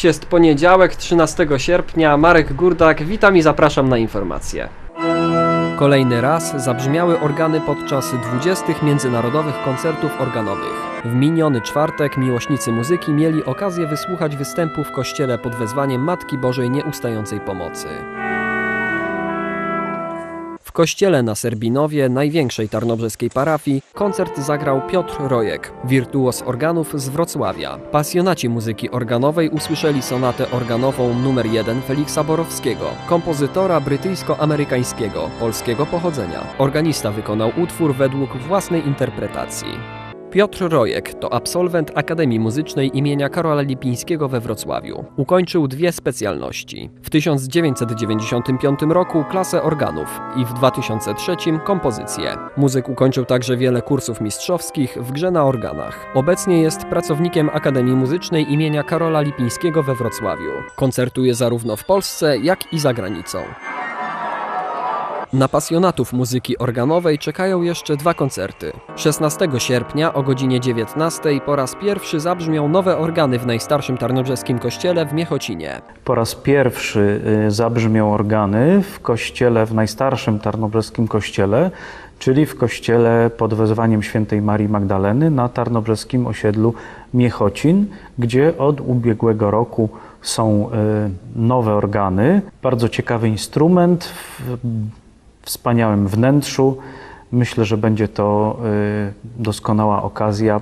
Dziś jest poniedziałek, 13 sierpnia. Marek Gurdak, witam i zapraszam na informacje. Kolejny raz zabrzmiały organy podczas 20. międzynarodowych koncertów organowych. W miniony czwartek miłośnicy muzyki mieli okazję wysłuchać występu w kościele pod wezwaniem Matki Bożej Nieustającej Pomocy. W kościele na Serbinowie, największej tarnobrzeskiej parafii, koncert zagrał Piotr Rojek, wirtuos organów z Wrocławia. Pasjonaci muzyki organowej usłyszeli sonatę organową numer 1 Feliksa Borowskiego, kompozytora brytyjsko-amerykańskiego, polskiego pochodzenia. Organista wykonał utwór według własnej interpretacji. Piotr Rojek to absolwent Akademii Muzycznej imienia Karola Lipińskiego we Wrocławiu. Ukończył dwie specjalności. W 1995 roku klasę organów i w 2003 kompozycję. Muzyk ukończył także wiele kursów mistrzowskich w grze na organach. Obecnie jest pracownikiem Akademii Muzycznej imienia Karola Lipińskiego we Wrocławiu. Koncertuje zarówno w Polsce, jak i za granicą. Na pasjonatów muzyki organowej czekają jeszcze dwa koncerty. 16 sierpnia o godzinie 19 po raz pierwszy zabrzmią nowe organy w najstarszym tarnobrzeskim kościele w Miechocinie. Po raz pierwszy y, zabrzmią organy w kościele, w najstarszym tarnobrzeskim kościele, czyli w kościele pod wezwaniem świętej Marii Magdaleny na tarnobrzeskim osiedlu Miechocin, gdzie od ubiegłego roku są y, nowe organy. Bardzo ciekawy instrument wspaniałym wnętrzu. Myślę, że będzie to y, doskonała okazja,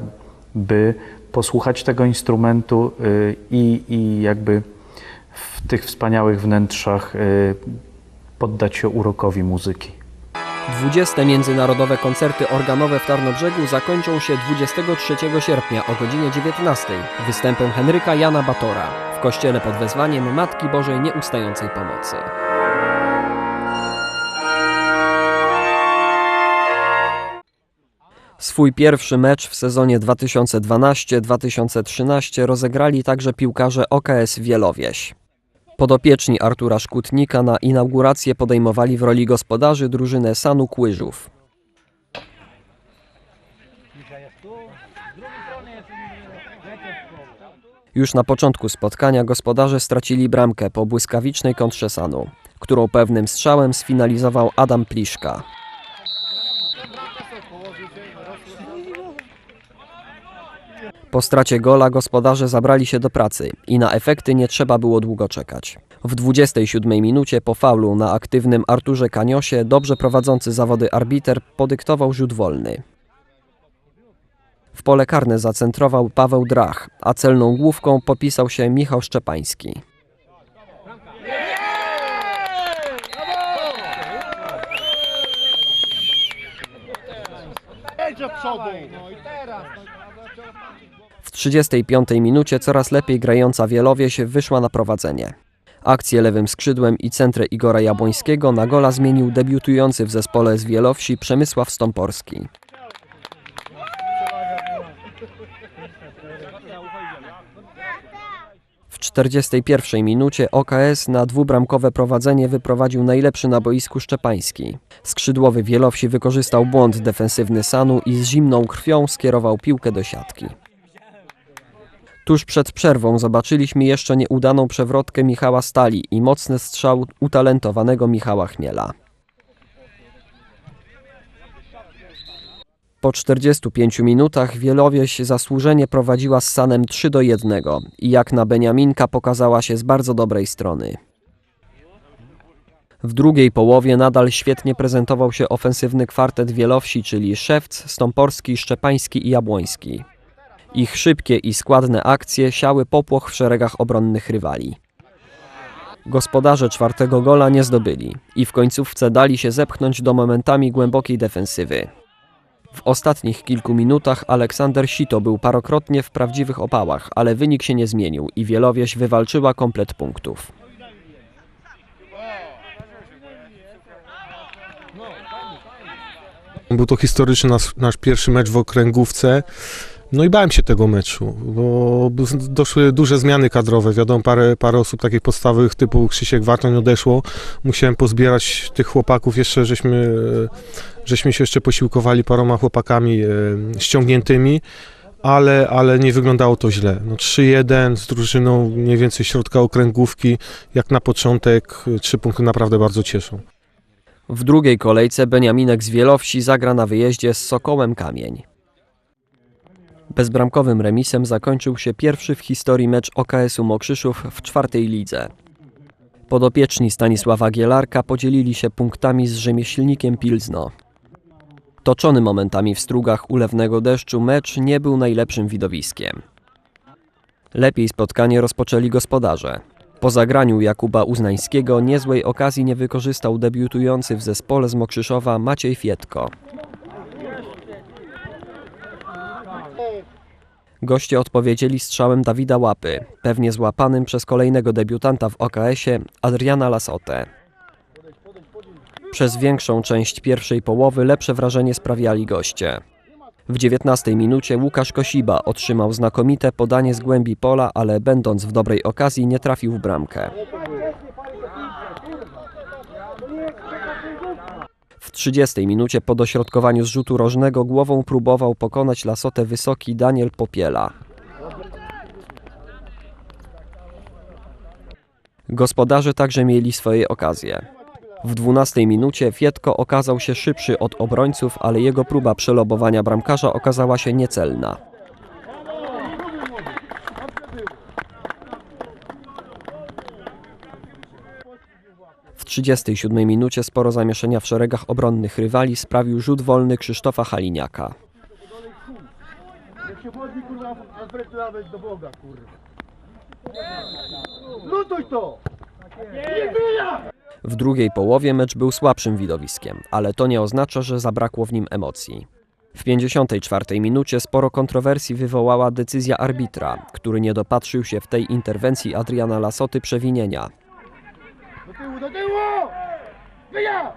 by posłuchać tego instrumentu y, i, i jakby w tych wspaniałych wnętrzach y, poddać się urokowi muzyki. 20. międzynarodowe koncerty organowe w Tarnobrzegu zakończą się 23 sierpnia o godzinie 19 występem Henryka Jana Batora w kościele pod wezwaniem Matki Bożej Nieustającej Pomocy. Swój pierwszy mecz w sezonie 2012-2013 rozegrali także piłkarze OKS Wielowieś. Podopieczni Artura Szkutnika na inaugurację podejmowali w roli gospodarzy drużynę Sanu Kłyżów. Już na początku spotkania gospodarze stracili bramkę po błyskawicznej kontrze Sanu, którą pewnym strzałem sfinalizował Adam Pliszka. Po stracie gola gospodarze zabrali się do pracy i na efekty nie trzeba było długo czekać. W 27 minucie po faulu na aktywnym Arturze Kaniosie dobrze prowadzący zawody arbiter podyktował rzut wolny. W pole karne zacentrował Paweł Drach, a celną główką popisał się Michał Szczepański. W 35 minucie coraz lepiej grająca Wielowieś wyszła na prowadzenie. Akcję lewym skrzydłem i centrę Igora Jabłońskiego na gola zmienił debiutujący w zespole z Wielowsi Przemysław Stąporski. W 41 minucie OKS na dwubramkowe prowadzenie wyprowadził najlepszy na boisku Szczepański. Skrzydłowy Wielowsi wykorzystał błąd defensywny Sanu i z zimną krwią skierował piłkę do siatki. Tuż przed przerwą zobaczyliśmy jeszcze nieudaną przewrotkę Michała Stali i mocny strzał utalentowanego Michała Chmiela. Po 45 minutach Wielowieś zasłużenie prowadziła z Sanem 3 do 1 i jak na Beniaminka pokazała się z bardzo dobrej strony. W drugiej połowie nadal świetnie prezentował się ofensywny kwartet Wielowsi, czyli Szewc, Stąporski, Szczepański i Jabłoński. Ich szybkie i składne akcje siały popłoch w szeregach obronnych rywali. Gospodarze czwartego gola nie zdobyli i w końcówce dali się zepchnąć do momentami głębokiej defensywy. W ostatnich kilku minutach Aleksander Sito był parokrotnie w prawdziwych opałach, ale wynik się nie zmienił i Wielowieś wywalczyła komplet punktów. Był to historyczny nas, nasz pierwszy mecz w okręgówce. No i bałem się tego meczu, bo doszły duże zmiany kadrowe. Wiadomo, parę, parę osób takich podstawowych typu Krzysiek Wartoń odeszło. Musiałem pozbierać tych chłopaków jeszcze, żeśmy, żeśmy się jeszcze posiłkowali paroma chłopakami e, ściągniętymi, ale, ale nie wyglądało to źle. No 3-1 z drużyną mniej więcej środka okręgówki, jak na początek, trzy punkty naprawdę bardzo cieszą. W drugiej kolejce Beniaminek z Wielowsi zagra na wyjeździe z Sokołem Kamień. Bezbramkowym remisem zakończył się pierwszy w historii mecz OKS-u Mokrzyszów w czwartej lidze. Podopieczni Stanisława Gielarka podzielili się punktami z rzemieślnikiem Pilzno. Toczony momentami w strugach ulewnego deszczu mecz nie był najlepszym widowiskiem. Lepiej spotkanie rozpoczęli gospodarze. Po zagraniu Jakuba Uznańskiego niezłej okazji nie wykorzystał debiutujący w zespole z Mokrzyszowa Maciej Fietko. Goście odpowiedzieli strzałem Dawida Łapy, pewnie złapanym przez kolejnego debiutanta w OKS-ie Adriana Lasotę. Przez większą część pierwszej połowy lepsze wrażenie sprawiali goście. W 19 minucie Łukasz Kosiba otrzymał znakomite podanie z głębi pola, ale będąc w dobrej okazji nie trafił w bramkę. W 30 minucie po dośrodkowaniu z rzutu rożnego głową próbował pokonać lasotę wysoki Daniel Popiela. Gospodarze także mieli swoje okazje. W 12 minucie Fietko okazał się szybszy od obrońców, ale jego próba przelobowania bramkarza okazała się niecelna. 37 minucie sporo zamieszania w szeregach obronnych rywali sprawił rzut wolny Krzysztofa Haliniaka. Jak się modli kurwa, Alfred nawet do Boga kurwa. Lutuj to! W drugiej połowie mecz był słabszym widowiskiem, ale to nie oznacza, że zabrakło w nim emocji. W 54 minucie sporo kontrowersji wywołała decyzja arbitra, który nie dopatrzył się w tej interwencji Adriana Lasoty przewinienia. Do tyłu! Wyja!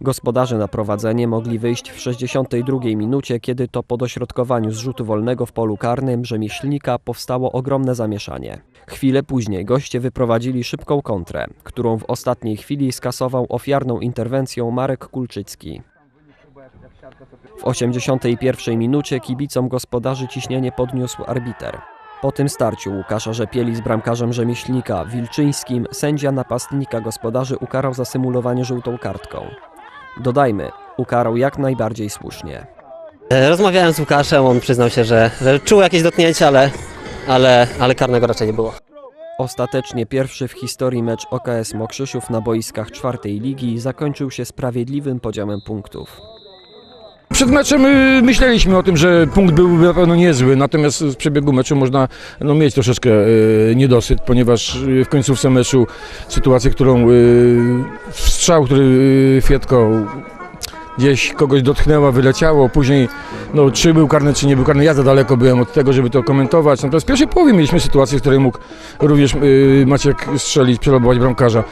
Gospodarze na prowadzenie mogli wyjść w 62 minucie, kiedy to po dośrodkowaniu z rzutu wolnego w polu karnym rzemieślnika powstało ogromne zamieszanie. Chwilę później goście wyprowadzili szybką kontrę, którą w ostatniej chwili skasował ofiarną interwencją Marek Kulczycki. W 81 minucie kibicom gospodarzy ciśnienie podniósł arbiter. Po tym starciu Łukasza Rzepieli z bramkarzem rzemieślnika Wilczyńskim sędzia napastnika gospodarzy ukarał za symulowanie żółtą kartką. Dodajmy, ukarał jak najbardziej słusznie. E, Rozmawiałem z Łukaszem, on przyznał się, że, że czuł jakieś dotknięcie, ale, ale, ale karnego raczej nie było. Ostatecznie pierwszy w historii mecz OKS Mokrzyszów na boiskach czwartej ligi zakończył się sprawiedliwym podziałem punktów. Przed meczem y, myśleliśmy o tym, że punkt był na pewno niezły, natomiast w przebiegu meczu można no, mieć troszeczkę y, niedosyt, ponieważ y, w końcówce meczu sytuację, którą strzał, który Fietko gdzieś kogoś dotknęła, wyleciało, później no, czy był karny, czy nie był karny, ja za daleko byłem od tego, żeby to komentować, natomiast w pierwszej połowie mieliśmy sytuację, w której mógł również y, Maciek strzelić, przelobować bramkarza.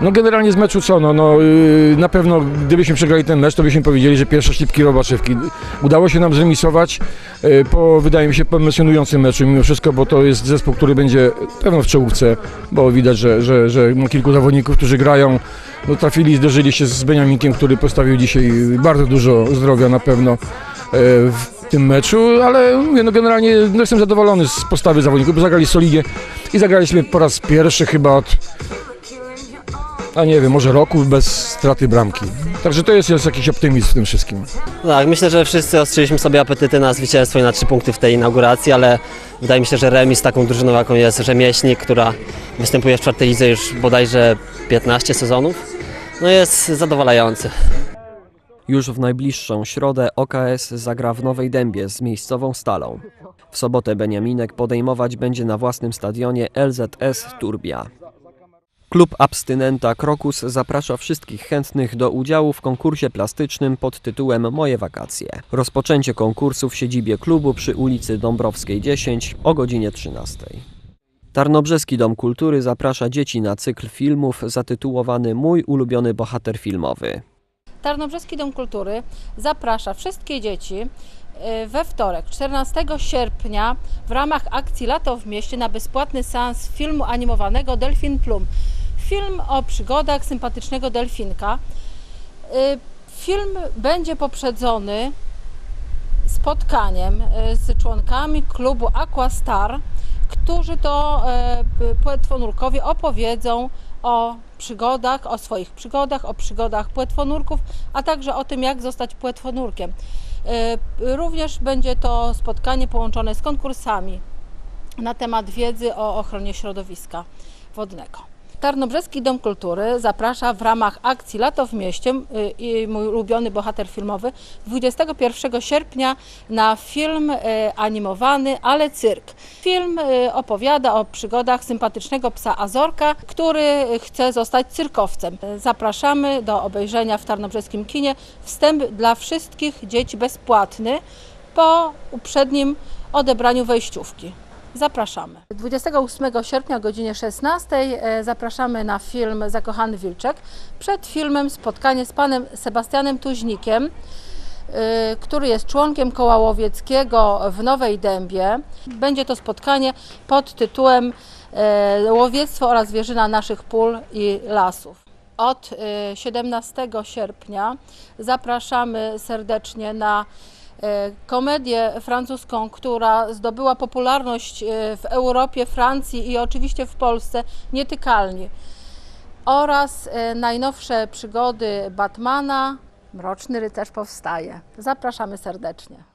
No generalnie z meczu co, no, no y, na pewno gdybyśmy przegrali ten mecz, to byśmy powiedzieli, że pierwsze ślipki Robaczewki. Udało się nam zremisować y, po, wydaje mi się, emocjonującym meczu mimo wszystko, bo to jest zespół, który będzie pewno w czołówce, bo widać, że, że, że ma kilku zawodników, którzy grają, no trafili, zderzyli się z Beniaminkiem, który postawił dzisiaj bardzo dużo zdrowia na pewno e, w tym meczu, ale mówię, no generalnie no jestem zadowolony z postawy zawodników, bo zagrali solidnie i zagraliśmy po raz pierwszy chyba od a nie wiem, może roku bez straty bramki. Także to jest, jest jakiś optymizm w tym wszystkim. Tak, myślę, że wszyscy ostrzyliśmy sobie apetyty na zwycięstwo i na trzy punkty w tej inauguracji, ale wydaje mi się, że remis z taką drużyną, jaką jest Rzemieślnik, która występuje w czwartej lidze już bodajże 15 sezonów, no jest zadowalający. Już w najbliższą środę OKS zagra w Nowej Dębie z miejscową Stalą. W sobotę Beniaminek podejmować będzie na własnym stadionie LZS Turbia. Klub Abstynenta Krokus zaprasza wszystkich chętnych do udziału w konkursie plastycznym pod tytułem Moje wakacje. Rozpoczęcie konkursu w siedzibie klubu przy ulicy Dąbrowskiej 10 o godzinie 13. Tarnobrzeski Dom Kultury zaprasza dzieci na cykl filmów zatytułowany Mój ulubiony bohater filmowy. Tarnobrzeski Dom Kultury zaprasza wszystkie dzieci y, we wtorek, 14 sierpnia, w ramach akcji Lato w mieście na bezpłatny seans filmu animowanego Delfin Plum. Film o przygodach sympatycznego delfinka. Y, Film będzie poprzedzony spotkaniem y, z członkami klubu Aquastar, którzy to p- płetwonurkowie opowiedzą o przygodach, o swoich przygodach, o przygodach płetwonurków, a także o tym, jak zostać płetwonurkiem. Również będzie to spotkanie połączone z konkursami na temat wiedzy o ochronie środowiska wodnego. Tarnobrzeski Dom Kultury zaprasza w ramach akcji Lato w mieście y, i mój ulubiony bohater filmowy 21 sierpnia na film y, animowany Ale Cyrk. Film y, opowiada o przygodach sympatycznego psa Azorka, który chce zostać cyrkowcem. Zapraszamy do obejrzenia w Tarnobrzeskim kinie. Wstęp dla wszystkich dzieci bezpłatny po uprzednim odebraniu wejściówki. Zapraszamy. 28 sierpnia o godzinie 16 e, zapraszamy na film Zakochany Wilczek. Przed filmem spotkanie z panem Sebastianem Tuźnikiem, e, który jest członkiem koła łowieckiego w Nowej Dębie. Będzie to spotkanie pod tytułem e, Łowiectwo oraz zwierzyna naszych pól i lasów. Od e, 17 sierpnia zapraszamy serdecznie na komedię francuską, która zdobyła popularność e, w Europie, Francji i oczywiście w Polsce, Nietykalni. Oraz e, najnowsze przygody Batmana, Mroczny Rycerz powstaje. Zapraszamy serdecznie.